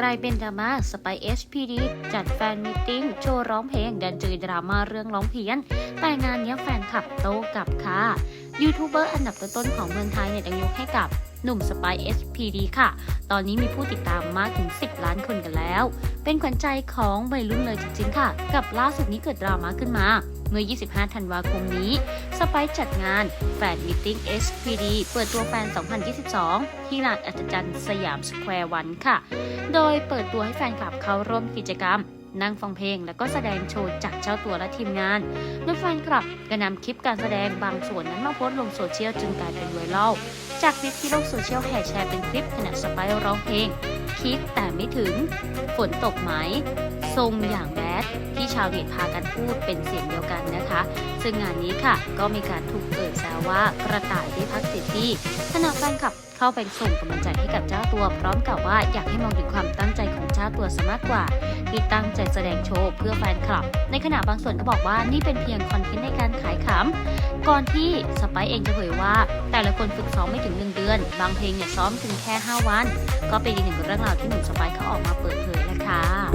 กลายเป็นดราม่าสไปเอชพีดีจัดแฟนมิทติ้งโชว์ร้องเพลงดันเจอดราม่าเรื่องร้องเพี้ยน แต่งานนี้แฟนคลับโตกับค่ะ ยูทูบเบอร์อันดับต้นๆของเมืองไทยเนี่ยต้องยกให้กับหนุ่มสไปเอสพีดีค่ะ ตอนนี้มีผู้ติดตามมากถึง 10 ล้านคนกันแล้ว เป็นขวัญใจของวัยรุ่นเลยจริงๆค่ะ กับล่าสุดนี้เกิดดราม่าขึ้นมา เมื่อ 25 ธันวาคมนี้ สไปซ์จัดงานแฟนมิทติ้ง SPD เปิดตัวแฟน 2022 ที่ลานอัศจรรย์สยามสแควร์วันค่ะ โดยเปิดตัวให้แฟนคลับเข้าร่วมกิจกรรม นั่งฟังเพลงแล้วก็แสดงโชว์จากเจ้าตัวและทีมงานโดยแฟนคลับก็นำคลิปการแสดงบางส่วนนั้นมาโพสต์ลงโซเชียลจึงกลายเป็นไวรัลจากคลิปที่โลกโซเชียลแห่แชร์เป็นคลิปขณะสไปซ์ร้องเพลงคิดแต่ไม่ถึง ฝนตกไหม ทรงอย่างแบดที่ชาวเน็ตพากันพูดเป็นเสียงเดียวกันนะคะ ซึ่งงานนี้ค่ะก็มีการถูกเอ่ยแซวว่ากระต่ายได้พักเสียที่ขณะแฟนคลับ เข้าไปส่งกำลังใจให้กับเจ้าตัว พร้อมกับว่าอยากให้มองถึงความตั้งใจของเจ้าตัวซะมากกว่า ที่ตั้งใจแสดงโชว์เพื่อแฟนคลับ ในขณะบางส่วนก็บอกว่านี่เป็นเพียงคอนเทนต์ในการขายขำก่อนที่สไปเองจะเผยว่า แต่ละคนฝึกซ้อมไม่ถึง 1 เดือน บางเพลงเนี่ยซ้อมถึงแค่ 5 วัน ก็เป็นอีกหนึ่งเรื่องราวที่หนุ่มสไปเขาออกมาเปิดเผยนะคะ